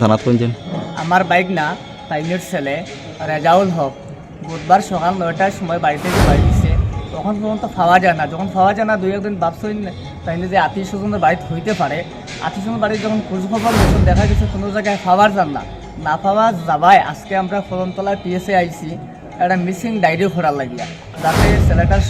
থানাত কোনছেন আমার বাইক না তাইনের ছেলে। রেজাউল হক, বুধবার সকাল নয়টার সময় বাড়িতে বাড়ি তখন পর্যন্ত পাওয়া যায় না। যখন পাওয়া যায় না, দুই একদিন ভাবছেন তাইলে যে আত্মীয় স্বজনের বাড়িতে হইতে পারে। আত্মীয় স্বজন বাড়ির যখন খোঁজখবর যখন দেখা গেছে, কোনো জায়গায় পাওয়ার যান না। না পাওয়া যাবায় আজকে আমরা ফলনতলায় পিএসএ আইছি। একটা মিসিং ডায়েরিও ঘোরার লাগিয়া। যাতে ছেলেটার